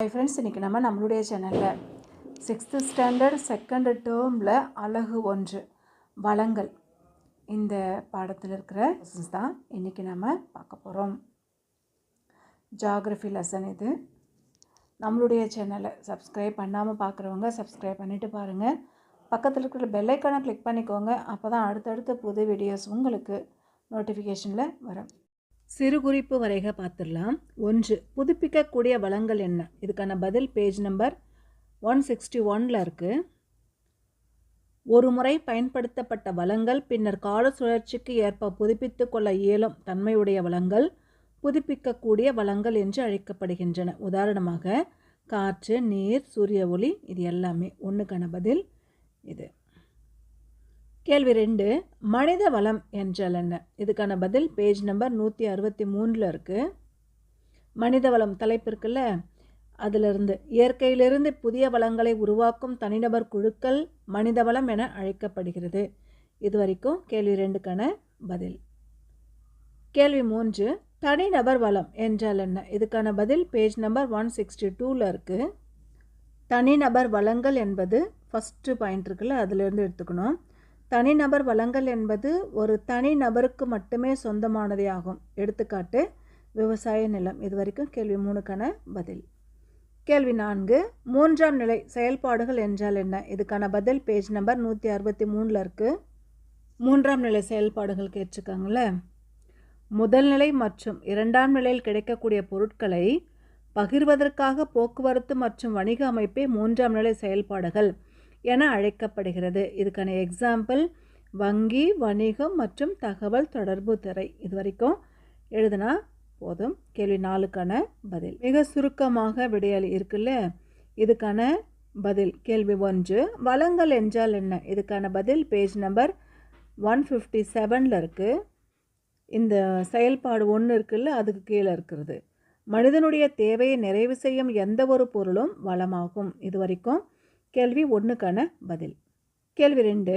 Hi friends இன்றைக்கி நம்ம நம்மளுடைய சேனலில் சிக்ஸ்த்து ஸ்டாண்டர்ட் செகண்ட் டேர்மில் அழகு ஒன்று வளங்கள். இந்த பாடத்தில் இருக்கிற லெசன்ஸ் தான் இன்றைக்கி நம்ம பார்க்க போகிறோம் ஜாகிரஃபி லெசன் இது. நம்மளுடைய சேனலை சப்ஸ்கிரைப் பண்ணாமல் பார்க்குறவங்க சப்ஸ்கிரைப் பண்ணிவிட்டு பாருங்கள் பக்கத்தில் இருக்கிற பெல்லைக்கானை கிளிக் பண்ணிக்கோங்க. அப்போ தான் அடுத்தடுத்த புது வீடியோஸ் உங்களுக்கு நோட்டிஃபிகேஷனில் வரும். சிறு குறிப்பு வரைக பார்த்துடலாம். ஒன்று புதுப்பிக்கக்கூடிய வளங்கள் என்ன? இதுக்கான பதில் பேஜ் நம்பர் ஒன் சிக்ஸ்டி ஒனில் இருக்குது ஒரு முறை பயன்படுத்தப்பட்ட வளங்கள் பின்னர் கால சுழற்சிக்கு ஏற்ப புதுப்பித்து கொள்ள இயலும் தன்மையுடைய வளங்கள் புதுப்பிக்கக்கூடிய வளங்கள் என்று அழைக்கப்படுகின்றன. உதாரணமாக காற்று நீர் சூரிய ஒளி இது எல்லாமே. ஒன்றுக்கான பதில் இது. கேள்வி ரெண்டு மனித வளம் என்றால் என்ன? இதுக்கான பதில் பேஜ் நம்பர் நூற்றி அறுபத்தி மூணில் இருக்குது மனித வளம் தலைப்பு இருக்குல்ல? அதிலிருந்து இயற்கையிலிருந்து புதிய வளங்களை உருவாக்கும் தனிநபர் குழுக்கள் மனித வளம் என அழைக்கப்படுகிறது. இது வரைக்கும் கேள்வி ரெண்டுக்கான பதில். கேள்வி மூன்று தனிநபர் வளம் என்றால் என்ன? இதுக்கான பதில் பேஜ் நம்பர் ஒன் சிக்ஸ்டி டூவில் இருக்குது தனிநபர் வளங்கள் என்பது ஃபஸ்ட்டு பாயிண்ட் இருக்குல்ல? அதிலிருந்து எடுத்துக்கணும். தனிநபர் வளங்கள் என்பது ஒரு தனி நபருக்கு மட்டுமே சொந்தமானதே ஆகும். எடுத்துக்காட்டு விவசாய நிலம். இது வரைக்கும் கேள்வி மூணுக்கான பதில். கேள்வி நான்கு மூன்றாம் நிலை செயல்பாடுகள் என்றால் என்ன? இதுக்கான பதில் பேஜ் நம்பர் நூற்றி அறுபத்தி மூணில் இருக்குது மூன்றாம் நிலை செயல்பாடுகள் கேட்டிருக்காங்களே முதல் நிலை மற்றும் இரண்டாம் நிலையில் கிடைக்கக்கூடிய பொருட்களை பகிர்வதற்காக போக்குவரத்து மற்றும் வணிக அமைப்பே மூன்றாம் நிலை செயல்பாடுகள். என அழைக்கப்படுகிறது. இதுக்கான எக்ஸாம்பிள் வங்கி வணிகம் மற்றும் தகவல் தொடர்பு துறை. இது வரைக்கும் எழுதுனா போதும். கேள்வி நாலுக்கான பதில். மிக சுருக்கமாக விடையல் இருக்குல்ல? இதுக்கான பதில். கேள்வி ஒன்று வளங்கள் என்றால் என்ன? இதுக்கான பதில் பேஜ் நம்பர் ஒன் ஃபிஃப்டி செவனில் இருக்குது இந்த செயல்பாடு ஒன்று இருக்குல்ல அதுக்கு கீழே இருக்கிறது. மனிதனுடைய தேவையை நிறைவு செய்யும் எந்த ஒரு பொருளும் வளமாகும். இது வரைக்கும் கேள்வி ஒன்றுக்கான பதில். கேள்வி ரெண்டு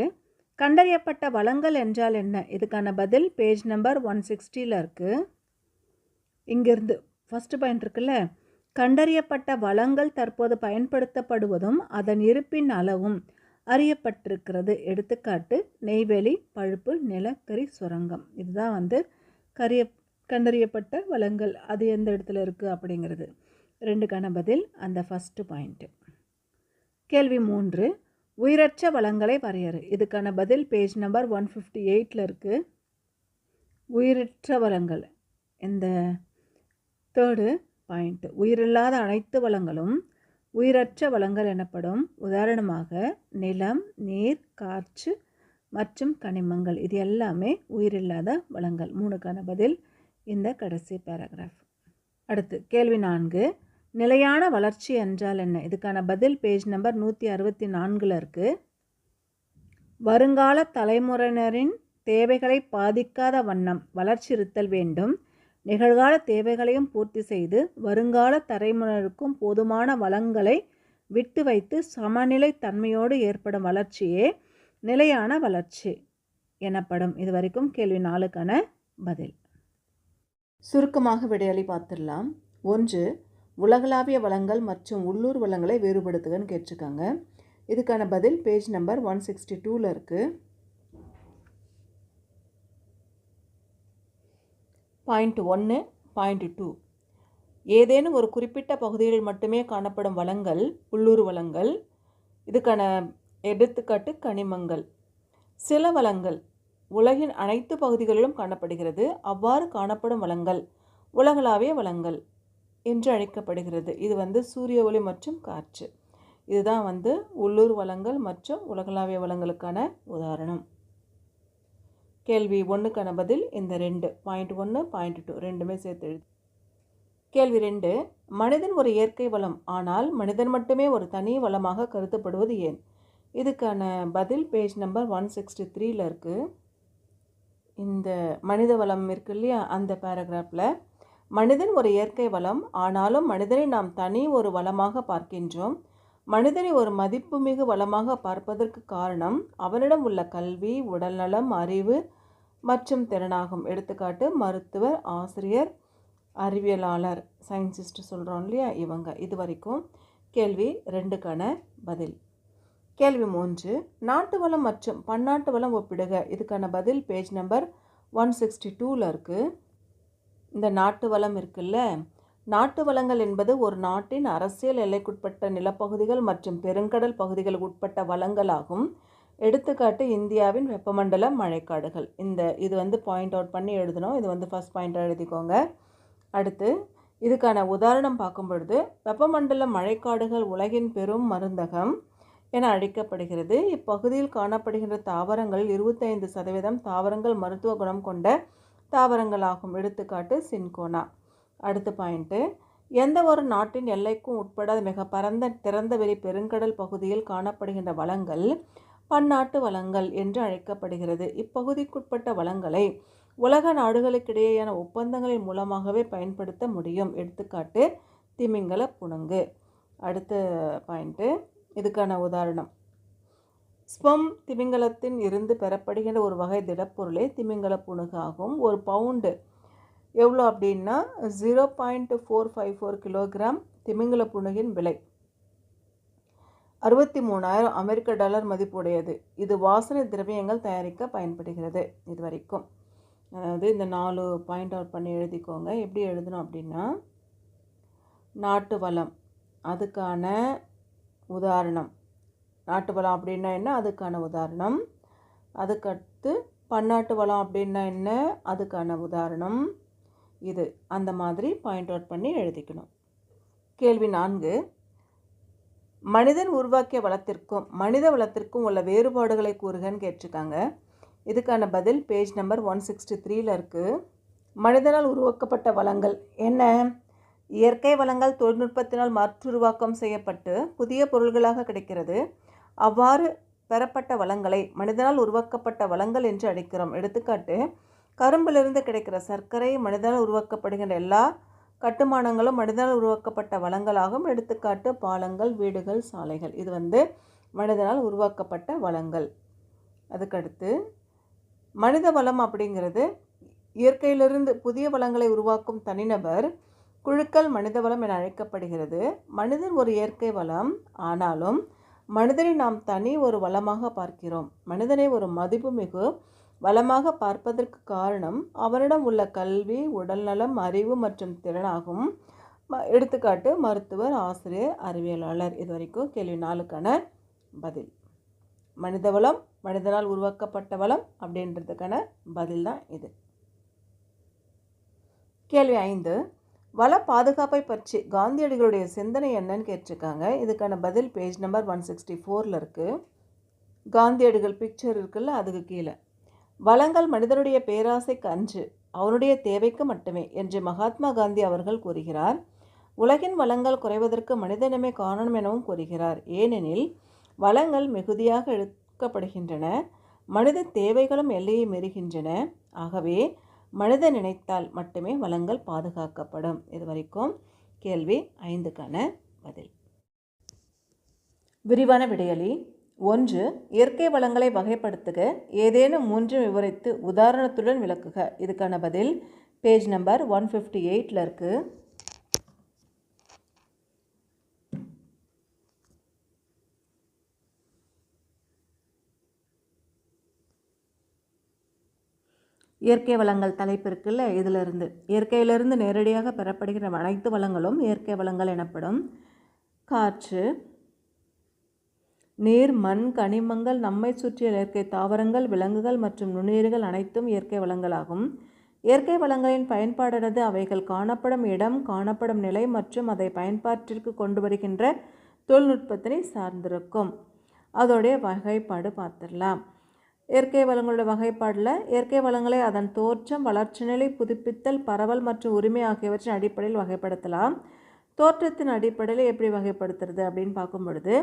கண்டறியப்பட்ட வளங்கள் என்றால் என்ன? இதுக்கான பதில் பேஜ் நம்பர் ஒன் சிக்ஸ்டியில் இருக்குது இங்கிருந்து ஃபஸ்ட்டு பாயிண்ட் இருக்குல்ல? கண்டறியப்பட்ட வளங்கள் தற்போது பயன்படுத்தப்படுவதும் அதன் இருப்பின் அளவும் அறியப்பட்டிருக்கிறது. எடுத்துக்காட்டு நெய்வேலி பழுப்பு நிலக்கரி சுரங்கம். இதுதான் வந்து கரிய கண்டறியப்பட்ட வளங்கள். அது எந்த இடத்துல இருக்குது அப்படிங்கிறது. ரெண்டுக்கான பதில் அந்த ஃபஸ்ட்டு பாயிண்ட்டு கேள்வி மூன்று உயிரற்ற வளங்களை வரையறு. இதுக்கான பதில் பேஜ் நம்பர் ஒன் ஃபிஃப்டி எயிட்டில் இருக்குது உயிரற்ற வளங்கள். இந்த தேர்டு பாயிண்ட் உயிரில்லாத அனைத்து வளங்களும் உயிரற்ற வளங்கள் எனப்படும். உதாரணமாக நிலம் நீர் காற்று மற்றும் கனிமங்கள். இது எல்லாமே உயிரில்லாத வளங்கள். மூணுக்கான பதில் இந்த கடைசி பேராகிராஃப் அடுத்து கேள்வி நான்கு நிலையான வளர்ச்சி என்றால் என்ன? இதுக்கான பதில் பேஜ் நம்பர் நூற்றி அறுபத்தி நான்கில் இருக்குது வருங்கால தலைமுறையினரின் தேவைகளை பாதிக்காத வண்ணம் வளர்ச்சி இருத்தல் வேண்டும். நிகழ்கால தேவைகளையும் பூர்த்தி செய்து வருங்கால தலைமுறைக்கும் போதுமான வளங்களை விட்டு வைத்து சமநிலை தன்மையோடு ஏற்படும் வளர்ச்சியே நிலையான வளர்ச்சி எனப்படும். இது வரைக்கும் கேள்வி நாளுக்கான பதில். சுருக்கமாக விடையளி பார்த்துடலாம். ஒன்று உலகளாவிய வளங்கள் மற்றும் உள்ளூர் வளங்களை வேறுபடுத்துகன்னு கேட்டிருக்காங்க. இதுக்கான பதில் பேஜ் நம்பர் ஒன் சிக்ஸ்டி டூவில் இருக்குது பாயிண்ட் ஒன்று பாயிண்ட் டூ. ஏதேனும் ஒரு குறிப்பிட்ட பகுதிகளில் மட்டுமே காணப்படும் வளங்கள் உள்ளூர் வளங்கள் இதுக்கான எடுத்துக்காட்டு கனிமங்கள். சில வளங்கள் உலகின் அனைத்து பகுதிகளிலும் காணப்படுகிறது. அவ்வாறு காணப்படும் வளங்கள் உலகளாவிய வளங்கள். என்று அழைக்கப்படுகிறது. இது வந்து சூரிய ஒளி மற்றும் காற்று. இதுதான் வந்து உள்ளூர் வளங்கள் மற்றும் உலகளாவிய வளங்களுக்கான உதாரணம். கேள்வி ஒன்றுக்கான பதில் இந்த ரெண்டு. பாயிண்ட் ஒன்று பாயிண்ட் டூ ரெண்டுமே சேர்த்து எழுது. கேள்வி ரெண்டு. மனிதன் ஒரு இயற்கை வளம். ஆனால் மனிதன் மட்டுமே ஒரு தனி வளமாக கருதப்படுவது ஏன்? இதுக்கான பதில் பேஜ் நம்பர் ஒன் சிக்ஸ்டி த்ரீல இருக்குது இந்த மனித வளம் இருக்கு இல்லையா? அந்த பேராகிராஃபில் மனிதன் ஒரு இயற்கை வளம் ஆனாலும் மனிதனை நாம் தனி ஒரு வளமாக பார்க்கின்றோம். மனிதனை ஒரு மதிப்புமிகு வளமாக பார்ப்பதற்கு காரணம் அவனிடம் உள்ள கல்வி உடல்நலம் அறிவு மற்றும் திறனாகும். எடுத்துக்காட்டு மருத்துவர் ஆசிரியர் அறிவியலாளர் சயின்சிஸ்ட் சொல்கிறோம் இல்லையா? இவங்க. இது வரைக்கும் கேள்வி ரெண்டுக்கான பதில். கேள்வி மூன்று நாட்டு வளம் மற்றும் பன்னாட்டு வளம் ஒப்பிடுக. இதுக்கான பதில் பேஜ் நம்பர் ஒன் சிக்ஸ்டி டூவில் இருக்குது இந்த நாட்டு வளம் இருக்குல்ல? நாட்டு வளங்கள் என்பது ஒரு நாட்டின் அரசியல் எல்லைக்குட்பட்ட நிலப்பகுதிகள் மற்றும் பெருங்கடல் பகுதிகளுக்கு உட்பட்ட வளங்களாகும். எடுத்துக்காட்டு இந்தியாவின் வெப்பமண்டல மழைக்காடுகள். இந்த இது வந்து பாயிண்ட் அவுட் பண்ணி எழுதணும். இது வந்து ஃபஸ்ட் பாயிண்டாக எழுதிக்கோங்க. அடுத்து இதுக்கான உதாரணம் பார்க்கும் பொழுது வெப்பமண்டல மழைக்காடுகள் உலகின் பெரும் மருந்தகம் என அழைக்கப்படுகிறது. இப்பகுதியில் காணப்படுகின்ற தாவரங்களில் இருபத்தைந்து சதவீதம் தாவரங்கள் மருத்துவ குணம் கொண்ட தாவரங்களாகும். எடுத்துக்காட்டு சின்கோனா. அடுத்த பாயிண்ட்டு எந்த ஒரு நாட்டின் எல்லைக்கும் உட்பட மிக பரந்த திறந்தவெளி பெருங்கடல் பகுதியில் காணப்படுகின்ற வளங்கள் பன்னாட்டு வளங்கள் என்று அழைக்கப்படுகிறது. இப்பகுதிக்குட்பட்ட வளங்களை உலக நாடுகளுக்கிடையேயான ஒப்பந்தங்களின் மூலமாகவே பயன்படுத்த முடியும். எடுத்துக்காட்டு திமிங்கல புணங்கு அடுத்த பாயிண்ட்டு இதுக்கான உதாரணம். ஸ்பம் திமிங்கலத்தின் இருந்து பெறப்படுகின்ற ஒரு வகை திடப்பொருளே திமிங்கல புணுகு ஆகும் ஒரு பவுண்டு எவ்வளோ அப்படின்னா zero point four five four kilogram திமிங்கல புணுகின் விலை. அறுபத்தி மூணாயிரம் அமெரிக்க டாலர் மதிப்புடையது. இது வாசனை திரவியங்கள் தயாரிக்க பயன்படுகிறது இது வரைக்கும் அதாவது இந்த நாலு பாயிண்ட் அவுட் பண்ணி எழுதிக்கோங்க. எப்படி எழுதணும் அப்படின்னா நாட்டு வளம். அதுக்கான உதாரணம். நாட்டு வளம் அப்படின்னா என்ன? அதுக்கான உதாரணம். அதுக்கடுத்து பன்னாட்டு வளம் அப்படின்னா என்ன? அதுக்கான உதாரணம். இது அந்த மாதிரி பாயிண்ட் அவுட் பண்ணி எழுதிக்கணும். கேள்வி நான்கு. மனிதன் உருவாக்கிய வளத்திற்கும் மனித வளத்திற்கும் உள்ள வேறுபாடுகளை கூறுகன்னு கேட்டிருக்காங்க. இதுக்கான பதில் பேஜ் நம்பர் ஒன் சிக்ஸ்டி த்ரீல இருக்குது மனிதனால் உருவாக்கப்பட்ட வளங்கள் என்ன? இயற்கை வளங்கள் தொழில்நுட்பத்தினால் மாற்றுருவாக்கம் செய்யப்பட்டு புதிய பொருள்களாக கிடைக்கிறது. அவ்வாறு பெறப்பட்ட வளங்களை மனிதனால் உருவாக்கப்பட்ட வளங்கள் என்று அழைக்கிறோம். எடுத்துக்காட்டு கரும்பிலிருந்து கிடைக்கிற சர்க்கரை மனிதனால் உருவாக்கப்படுகின்ற எல்லா கட்டுமானங்களும் மனிதனால் உருவாக்கப்பட்ட வளங்களாகும். எடுத்துக்காட்டு பாலங்கள் வீடுகள் சாலைகள். இது வந்து மனிதனால் உருவாக்கப்பட்ட வளங்கள். அதுக்கடுத்து மனித வளம் அப்படிங்கிறது இயற்கையிலிருந்து புதிய வளங்களை உருவாக்கும் தனிநபர் குழுக்கள் மனித வளம் என அழைக்கப்படுகிறது. மனிதன் ஒரு இயற்கை வளம். ஆனாலும் மனிதனை நாம் தனி ஒரு வளமாக பார்க்கிறோம். மனிதனை ஒரு மதிப்புமிகு வளமாக பார்ப்பதற்கு காரணம் அவனிடம் உள்ள கல்வி உடல்நலம் அறிவு மற்றும் திறனாகும் ம- எடுத்துக்காட்டு மருத்துவர் ஆசிரியர் அறிவியலாளர். இது வரைக்கும் கேள்வி நாலுக்கான பதில். மனித வளம் மனிதனால் உருவாக்கப்பட்ட வளம் அப்படின்றதுக்கான பதில் தான் இது. கேள்வி ஐந்து வள பாதுகாப்பை பற்றி காந்தியடிகளுடைய சிந்தனை என்னன்னு கேட்டிருக்காங்க. இதுக்கான பதில் பேஜ் நம்பர் ஒன் சிக்ஸ்டி ஃபோரில் இருக்குது காந்தியடிகள் பிக்சர் இருக்குல்ல அதுக்கு கீழே. வளங்கள் மனிதனுடைய பேராசைக்கு அன்று அவனுடைய தேவைக்கு மட்டுமே என்று மகாத்மா காந்தி அவர்கள் கூறுகிறார். உலகின் வளங்கள் குறைவதற்கு மனிதனமே காரணம் எனவும் கூறுகிறார். ஏனெனில் வளங்கள் மிகுதியாக எடுக்கப்படுகின்றன மனித தேவைகளும் எல்லையை மீறுகின்றன. ஆகவே மனிதன் நினைத்தால் மட்டுமே வளங்கள் பாதுகாக்கப்படும். இது வரைக்கும் கேள்வி ஐந்துக்கான பதில். விரிவான விடையளி. ஒன்று இயற்கை வளங்களை வகைப்படுத்துக ஏதேனும் மூன்று விவரித்து உதாரணத்துடன் விளக்குக. இதுக்கான பதில் பேஜ் நம்பர் ஒன் ஃபிஃப்டி எயிட்டில் இருக்குது இயற்கை வளங்கள் தலைப்பு இருக்குல்ல இதிலிருந்து. இயற்கையிலிருந்து நேரடியாக பெறப்படுகிற அனைத்து வளங்களும் இயற்கை வளங்கள் எனப்படும். காற்று நீர் மண் கனிமங்கள் நம்மை சுற்றிய இயற்கை தாவரங்கள் விலங்குகள் மற்றும் நுண்ணுயிர்கள் அனைத்தும் இயற்கை வளங்களாகும். இயற்கை வளங்களின் பயன்பாடானது அவைகள் காணப்படும் இடம் காணப்படும் நிலை மற்றும் அதை பயன்பாட்டிற்கு கொண்டு வருகின்ற தொழில்நுட்பத்தினை சார்ந்திருக்கும். அதோடைய வகைப்பாடு பார்த்துடலாம். இயற்கை வளங்களோட வகைப்பாடில் இயற்கை வளங்களை அதன் தோற்றம் வளர்ச்சி நிலை புதுப்பித்தல் பரவல் மற்றும் உரிமை ஆகியவற்றின் அடிப்படையில் வகைப்படுத்தலாம். தோற்றத்தின் அடிப்படையில் எப்படி வகைப்படுத்துறது அப்படின்னு பார்க்கும் பொழுது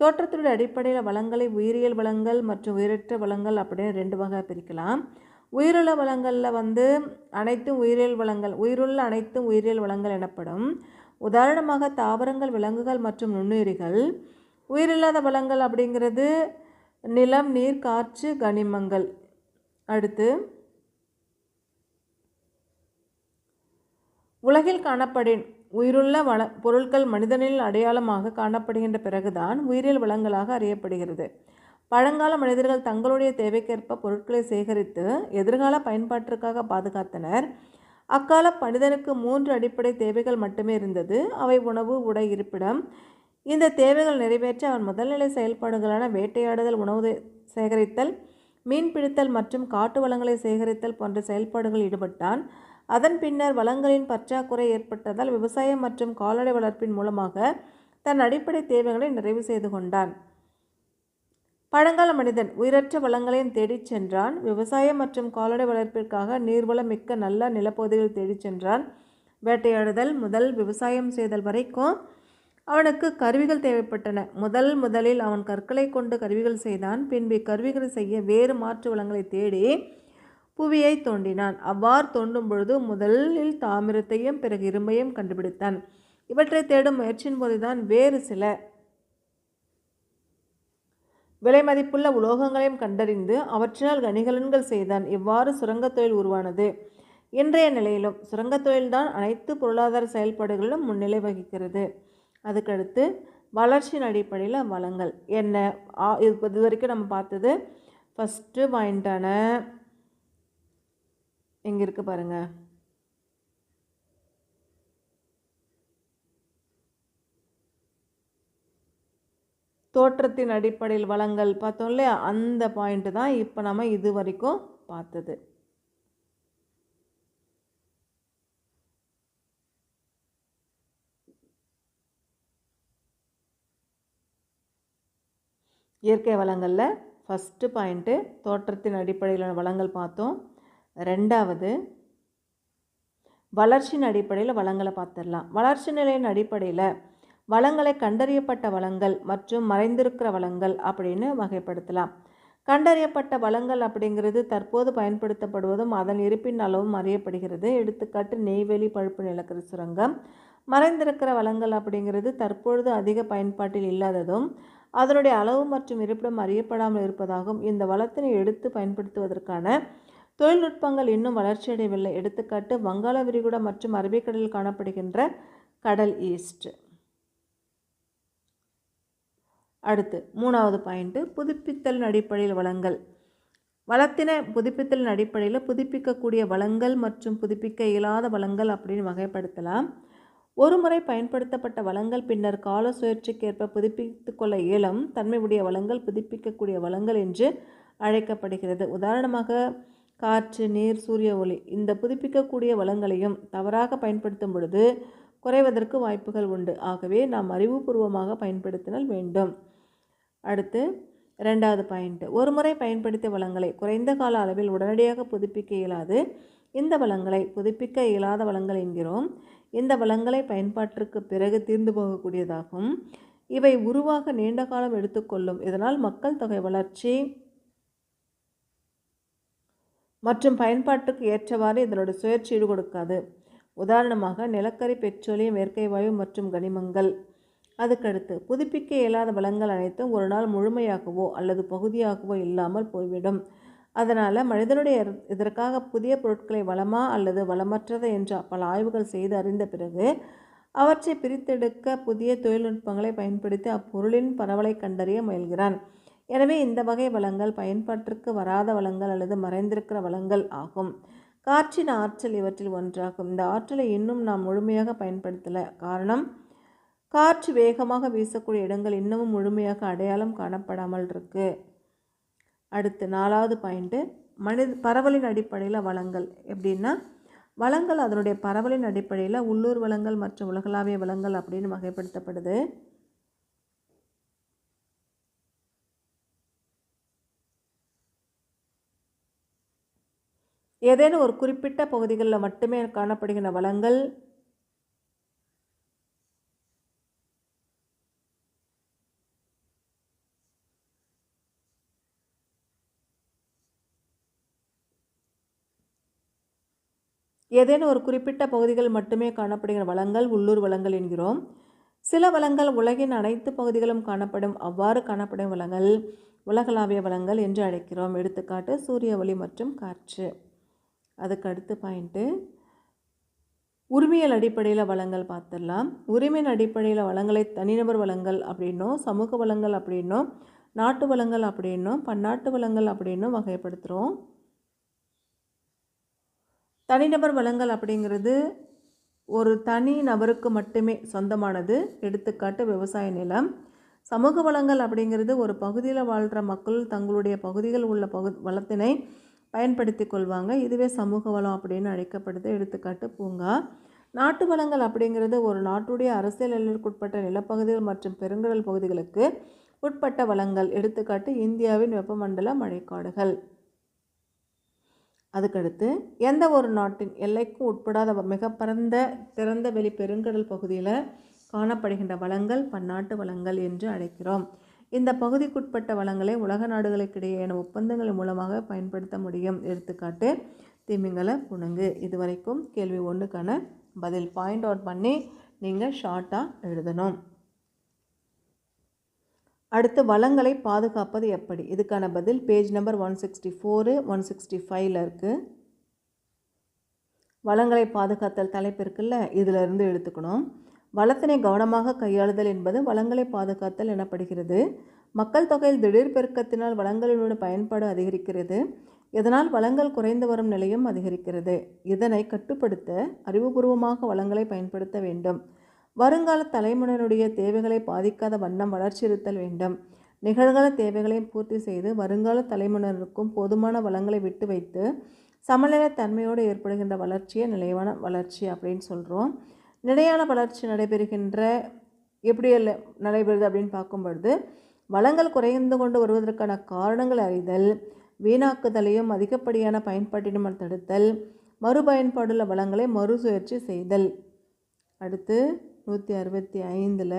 தோற்றத்தினுடைய அடிப்படையில் வளங்களை உயிரியல் வளங்கள் மற்றும் உயிரற்ற வளங்கள் அப்படின்னு ரெண்டு வகை பிரிக்கலாம். உயிருள்ள வளங்களில் வந்து அனைத்தும் உயிரியல் வளங்கள் உயிருள்ள அனைத்தும் உயிரியல் வளங்கள் எனப்படும். உதாரணமாக தாவரங்கள் விலங்குகள் மற்றும் நுண்ணுயிரிகள். உயிரில்லாத வளங்கள் அப்படிங்கிறது நிலம் நீர் காற்று கனிமங்கள். அடுத்து உலகில் காணப்படும் உயிருள்ள வள பொருட்கள் மனிதனில் அடையாளமாக காணப்படுகின்ற பிறகுதான் உயிரியல் வளங்களாக அறியப்படுகிறது. பழங்கால மனிதர்கள் தங்களுடைய தேவைக்கேற்ப பொருட்களை சேகரித்து எதிர்கால பயன்பாட்டிற்காக பாதுகாத்தனர். அக்கால மனிதனுக்கு மூன்று அடிப்படை தேவைகள் மட்டுமே இருந்தது. அவை உணவு உடை இருப்பிடம் இந்த தேவைகள் நிறைவேற்ற அவன் முதல்நிலை செயல்பாடுகளான வேட்டையாடுதல் உணவு சேகரித்தல் மீன் பிடித்தல் மற்றும் காட்டு வளங்களை சேகரித்தல் போன்ற செயல்பாடுகளில் ஈடுபட்டான். அதன் பின்னர் வளங்களின் பற்றாக்குறை ஏற்பட்டதால் விவசாயம் மற்றும் கால்நடை வளர்ப்பின் மூலமாக தன் அடிப்படை தேவைகளை நிறைவு செய்து கொண்டான். பழங்கால மனிதன் உயிரற்ற வளங்களையும் தேடிச் சென்றான். விவசாயம் மற்றும் கால்நடை வளர்ப்பிற்காக நீர்வளம் மிக்க நல்ல நிலப்பகுதிகள் தேடிச் சென்றான். வேட்டையாடுதல் முதல் விவசாயம் செய்தல் வரைக்கும் அவனுக்கு கருவிகள் தேவைப்பட்டன. முதல் முதலில் அவன் கற்களை கொண்டு கருவிகள் செய்தான். பின்பு கருவிகளை செய்ய வேறு மாற்று வளங்களை தேடி புவியை தோண்டினான். அவ்வாறு தோண்டும் பொழுது முதலில் தாமிரத்தையும் பிறகு இரும்பையும் கண்டுபிடித்தான். இவற்றை தேடும் முயற்சியின் போதுதான் வேறு சில விலை மதிப்புள்ள உலோகங்களையும் கண்டறிந்து அவற்றினால் கணிகலன்கள் செய்தான். இவ்வாறு சுரங்கத் தொழில் உருவானது. இன்றைய நிலையிலும் சுரங்கத் தொழில்தான் அனைத்து பொருளாதார செயல்பாடுகளிலும் முன்னிலை வகிக்கிறது. அதுக்கடுத்து வளர்ச்சியின் அடிப்படையில் வளங்கள். என்ன? இது இது வரைக்கும் நம்ம பார்த்தது ஃபஸ்ட்டு பாயிண்டான எங்கே இருக்குது பாருங்கள் தோற்றத்தின் அடிப்படையில் வளங்கள் பார்த்தோம் இல்லையா? அந்த பாயிண்ட்டு தான் இப்போ நம்ம இது வரைக்கும் பார்த்தது. இயற்கை வளங்களில் ஃபஸ்ட்டு பாயிண்ட்டு தோற்றத்தின் அடிப்படையிலான வளங்கள் பார்த்தோம். ரெண்டாவது வளர்ச்சியின் அடிப்படையில் வளங்களை பார்த்துடலாம். வளர்ச்சி நிலையின் அடிப்படையில் வளங்களை கண்டறியப்பட்ட வளங்கள் மற்றும் மறைந்திருக்கிற வளங்கள் அப்படின்னு வகைப்படுத்தலாம். கண்டறியப்பட்ட வளங்கள் அப்படிங்கிறது தற்போது பயன்படுத்தப்படுவதும் அதன் இருப்பின் அளவும் அறியப்படுகிறது. எடுத்துக்காட்டு நெய்வேலி பழுப்பு நிலக்கரி சுரங்கம் மறைந்திருக்கிற வளங்கள் அப்படிங்கிறது தற்பொழுது அதிக பயன்பாட்டில் இல்லாததும் அதனுடைய அளவு மற்றும் இருப்பிடம் அறியப்படாமல் இருப்பதாகும் இந்த வளத்தினை எடுத்து பயன்படுத்துவதற்கான தொழில்நுட்பங்கள் இன்னும் வளர்ச்சியடையவில்லை. எடுத்துக்காட்டு வங்காள விரிகுடா மற்றும் அரபிக்கடலில் காணப்படுகின்ற கடல் ஈஸ்ட். அடுத்து மூணாவது பாயிண்ட்டு புதுப்பித்தலின் அடிப்படையில் வளங்கள். வளத்தின புதுப்பித்தலின் அடிப்படையில் புதுப்பிக்கக்கூடிய வளங்கள் மற்றும் புதுப்பிக்க இயலாத வளங்கள் அப்படின்னு வகைப்படுத்தலாம். ஒரு முறை பயன்படுத்தப்பட்ட வளங்கள் பின்னர் கால சுழற்சிக்கேற்ப புதுப்பித்து கொள்ள இயலும். தன்மையுடைய வளங்கள் புதுப்பிக்கக்கூடிய வளங்கள் என்று அழைக்கப்படுகிறது. உதாரணமாக காற்று நீர் சூரிய ஒளி இந்த புதுப்பிக்கக்கூடிய வளங்களையும் தவறாக பயன்படுத்தும் பொழுது குறைவதற்கு வாய்ப்புகள் உண்டு. ஆகவே நாம் அறிவுபூர்வமாக பயன்படுத்தினால் வேண்டும். அடுத்து ரெண்டாவது பாயிண்ட் ஒருமுறை பயன்படுத்திய வளங்களை குறைந்த கால அளவில் உடனடியாக புதுப்பிக்க இயலாது. இந்த வளங்களை புதுப்பிக்க இயலாத வளங்கள் என்கிறோம். இந்த வளங்களை பயன்பாட்டிற்கு பிறகு தீர்ந்து போகக்கூடியதாகும். இவை உருவாக நீண்ட காலம் எடுத்துக்கொள்ளும் இதனால் மக்கள் தொகை வளர்ச்சி மற்றும் பயன்பாட்டுக்கு ஏற்றவாறு இதனோட சுயற்சி ஈடுகொடுக்காது. உதாரணமாக நிலக்கரி பெட்ரோலியம் இயற்கை வாயு மற்றும் கனிமங்கள். அதுக்கடுத்து புதுப்பிக்க இயலாத வளங்கள் அனைத்தும் ஒரு நாள் முழுமையாகவோ அல்லது பகுதியாகவோ இல்லாமல் போய்விடும். அதனால் மனிதனுடைய இதற்காக புதிய பொருட்களை வளமா அல்லது வளமற்றதை என்று பல ஆய்வுகள் செய்து அறிந்த பிறகு அவற்றை பிரித்தெடுக்க புதிய தொழில்நுட்பங்களை பயன்படுத்தி அப்பொருளின் பரவலை கண்டறிய முயல்கிறான். எனவே இந்த வகை வளங்கள் பயன்பாட்டிற்கு வராத வளங்கள் அல்லது மறைந்திருக்கிற வளங்கள் ஆகும். காற்றின் ஆற்றல் இவற்றில் ஒன்றாகும். இந்த ஆற்றலை இன்னும் நாம் முழுமையாக பயன்படுத்தலை. காரணம் காற்று வேகமாக வீசக்கூடிய இடங்கள் இன்னமும் முழுமையாக அடையாளம் காணப்படாமல் இருக்குது அடுத்து நாலாவது பாயிண்ட்டு மனித பரவலின் அடிப்படையில் வளங்கள். எப்படின்னா வளங்கள் அதனுடைய பரவலின் அடிப்படையில் உள்ளூர் வளங்கள் மற்றும் உலகளாவிய வளங்கள் அப்படின்னு வகைப்படுத்தப்படுது. ஏதேனும் ஒரு குறிப்பிட்ட பகுதிகளில் மட்டுமே காணப்படுகின்ற வளங்கள் ஏதேனும் ஒரு குறிப்பிட்ட பகுதிகள் மட்டுமே காணப்படுகிற வளங்கள் உள்ளூர் வளங்கள் என்கிறோம். சில வளங்கள் உலகின் அனைத்து பகுதிகளும் காணப்படும். அவ்வாறு காணப்படும் வளங்கள் உலகளாவிய வளங்கள் என்று அழைக்கிறோம். எடுத்துக்காட்டு சூரிய ஒளி மற்றும் காற்று. அதுக்கு அடுத்த பாயிண்ட்டு உரிமையல் அடிப்படையில் வளங்கள் பார்த்துடலாம். உரிமையின் அடிப்படையில் வளங்களை தனிநபர் வளங்கள் அப்படின்னும் சமூக வளங்கள் அப்படின்னும் நாட்டு வளங்கள் அப்படின்னும் பன்னாட்டு வளங்கள் அப்படின்னும் வகைப்படுத்துகிறோம் தனிநபர் வளங்கள் அப்படிங்கிறது ஒரு தனி நபருக்கு மட்டுமே சொந்தமானது. எடுத்துக்காட்டு விவசாய நிலம். சமூக வளங்கள் அப்படிங்கிறது ஒரு பகுதியில் வாழ்கிற மக்கள் தங்களுடைய பகுதிகள் உள்ள பகு வளத்தினை பயன்படுத்தி கொள்வாங்க. இதுவே சமூக வளம் அப்படின்னு அழைக்கப்படுது. எடுத்துக்காட்டு பூங்கா. நாட்டு வளங்கள் அப்படிங்கிறது ஒரு நாட்டுடைய அரசியல் எல்லைக்குட்பட்ட நிலப்பகுதிகள் மற்றும் பெருங்கடல் பகுதிகளுக்கு உட்பட்ட வளங்கள். எடுத்துக்காட்டு இந்தியாவின் வெப்பமண்டல மழைக்காடுகள். அதுக்கடுத்து எந்த ஒரு நாட்டின் எல்லைக்கும் உட்படாத மிக பரந்த திறந்த வெளி பெருங்கடல் பகுதியில் காணப்படுகின்ற வளங்கள் பன்னாட்டு வளங்கள் என்று அழைக்கிறோம். இந்த பகுதிக்குட்பட்ட வளங்களை உலக நாடுகளுக்கிடையேயான ஒப்பந்தங்கள் மூலமாக பயன்படுத்த முடியும். எடுத்துக்காட்டு திமிங்கல புணங்கு இதுவரைக்கும் கேள்வி ஒன்றுக்கான பதில் பாயிண்ட் அவுட் பண்ணி நீங்கள் ஷார்ட்டாக எழுதணும். அடுத்து வளங்களை பாதுகாப்பது எப்படி? இதுக்கான பதில் page number one sixty four one sixty ஃபைவ்ல இருக்குது வளங்களை பாதுகாத்தல் தலைப்பு இருக்குல்ல இதிலிருந்து எடுத்துக்கணும். வளத்தினை கவனமாக கையாளுதல் என்பது வளங்களை பாதுகாத்தல் எனப்படுகிறது. மக்கள் தொகையில் திடீர் பெருக்கத்தினால் வளங்களினோட பயன்பாடு அதிகரிக்கிறது. இதனால் வளங்கள் குறைந்து வரும் நிலையும் அதிகரிக்கிறது. இதனை கட்டுப்படுத்த அறிவுபூர்வமாக வளங்களை பயன்படுத்த வேண்டும். வருங்கால தலைமுறையினுடைய தேவைகளை பாதிக்காத வண்ணம் வளர்ச்சி இருத்தல் வேண்டும். நிகழ்கால தேவைகளையும் பூர்த்தி செய்து வருங்கால தலைமுறையினருக்கும் போதுமான வளங்களை விட்டு வைத்து சமநிலை தன்மையோடு ஏற்படுகின்ற வளர்ச்சியே நிலையான வளர்ச்சி அப்படின்னு சொல்கிறோம் நிலையான வளர்ச்சி நடைபெறுகின்ற எப்படி நடைபெறுது அப்படின்னு பார்க்கும்பொழுது வளங்கள் குறைந்து கொண்டு வருவதற்கான காரணங்கள் அறிதல் வீணாக்குதலையும் அதிகப்படியான பயன்பாட்டினும் தடுத்தல் மறுபயன்பாடுள்ள வளங்களை மறுசுழற்சி செய்தல். அடுத்து நூற்றி அறுபத்தி ஐந்தில்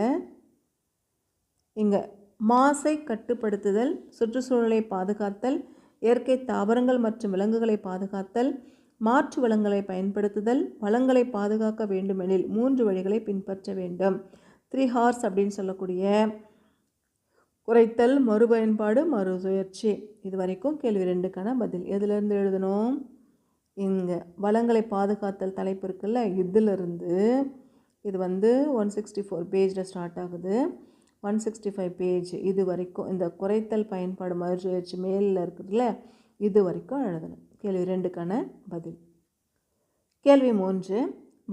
இங்கே மாசை கட்டுப்படுத்துதல் சுற்றுச்சூழலை பாதுகாத்தல் இயற்கை தாவரங்கள் மற்றும் விலங்குகளை பாதுகாத்தல் மாற்று வளங்களை பயன்படுத்துதல் வளங்களை பாதுகாக்க வேண்டுமெனில் மூன்று வழிகளை பின்பற்ற வேண்டும். த்ரீ ஹார்ஸ் அப்படின்னு சொல்லக்கூடிய குறைத்தல் மறுபயன்பாடு மறுசுழற்சி. இது வரைக்கும் கேள்வி ரெண்டுக்கான பதில். எதுலேருந்து எழுதணும்? இங்கே வளங்களை பாதுகாத்தல் தலைப்பு இருக்குல்ல இதிலிருந்து இது வந்து ஒன் சிக்ஸ்டி ஃபோர் பேஜில் ஸ்டார்ட் ஆகுது. ஒன் சிக்ஸ்டி ஃபைவ் பேஜ் இது வரைக்கும் இந்த குறைத்தல் பயன்பாடு மறுசுழற்சி மேலில் இருக்குதுல்ல இது வரைக்கும் எழுதணும். கேள்வி ரெண்டுக்கான பதில். கேள்வி மூன்று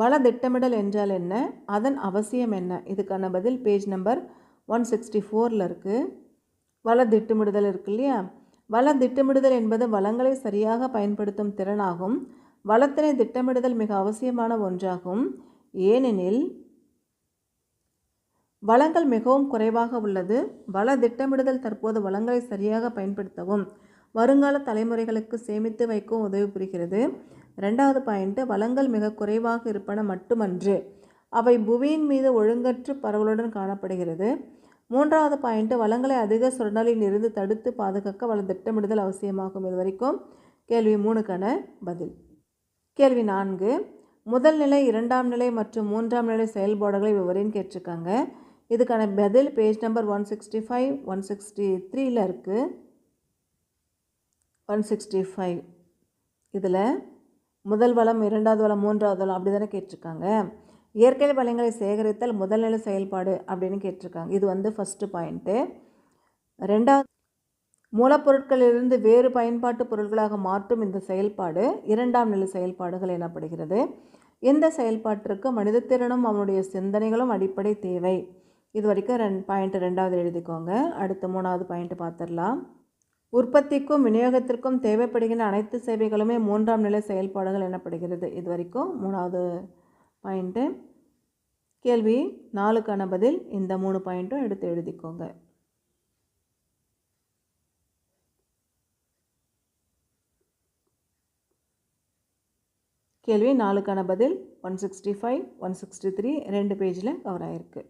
வள திட்டமிடல் என்றால் என்ன? அதன் அவசியம் என்ன? இதுக்கான பதில் பேஜ் நம்பர் ஒன் சிக்ஸ்டி ஃபோரில் இருக்குது வள திட்டமிடுதல் இருக்கு இல்லையா? வள திட்டமிடுதல் என்பது வளங்களை சரியாக பயன்படுத்தும் திறனாகும். வளத்தினை திட்டமிடுதல் மிக அவசியமான ஒன்றாகும். ஏனெனில் வளங்கள் மிகவும் குறைவாக உள்ளது. வள திட்டமிடுதல் தற்போது வளங்களை சரியாக பயன்படுத்தவும் வருங்கால தலைமுறைகளுக்கு சேமித்து வைக்கவும் உதவி புரிகிறது ரெண்டாவது பாயிண்ட்டு வளங்கள் மிக குறைவாக இருப்பன மட்டுமன்று அவை புவியின் மீது ஒழுங்கற்று பரவலுடன் காணப்படுகிறது. மூன்றாவது பாயிண்ட்டு வளங்களை அதிக சுரண்டலில் இருந்து தடுத்து பாதுகாக்க வள திட்டமிடுதல் அவசியமாகும். இது வரைக்கும் கேள்வி மூணுக்கான பதில். கேள்வி நான்கு முதல் நிலை இரண்டாம் நிலை மற்றும் மூன்றாம் நிலை செயல்பாடுகளை விவரின்னு கேட்டிருக்காங்க. இதுக்கான பதில் page number one sixty five one sixty த்ரீயில் இருக்குது ஒன் சிக்ஸ்டி ஃபைவ் இதில் முதல் வளம் இரண்டாவது வளம் மூன்றாவது வளம் அப்படி தானே கேட்டிருக்காங்க. இயற்கை வளங்களை சேகரித்தல் முதல்நிலை செயல்பாடு அப்படின்னு கேட்டிருக்காங்க. இது வந்து ஃபஸ்ட்டு பாயிண்ட்டு ரெண்டாவது மூலப்பொருட்களிலிருந்து வேறு பயன்பாட்டு பொருட்களாக மாற்றும் இந்த செயல்பாடு இரண்டாம் நிலை செயல்பாடுகள் எனப்படுகிறது. இந்த செயல்பாட்டிற்கு மனிதத்திறனும் அவனுடைய சிந்தனைகளும் அடிப்படை தேவை. இது வரைக்கும் ரெண் பாயிண்ட் ரெண்டாவது எழுதிக்கோங்க. அடுத்த மூணாவது பாயிண்ட் பார்த்துடலாம் உற்பத்திக்கும் விநியோகத்திற்கும் தேவைப்படுகின்ற அனைத்து சேவைகளுமே மூன்றாம் நிலை செயல்பாடுகள் எனப்படுகிறது. இது வரைக்கும் மூணாவது பாயிண்ட்டு கேள்வி நாலுக்கான பதில். இந்த மூணு பாயிண்ட்டும் எடுத்து எழுதிக்கோங்க. கேள்வி நாலுக்கான பதில் one sixty five one sixty three ரெண்டு பேஜில் கவர் ஆயிருக்கு.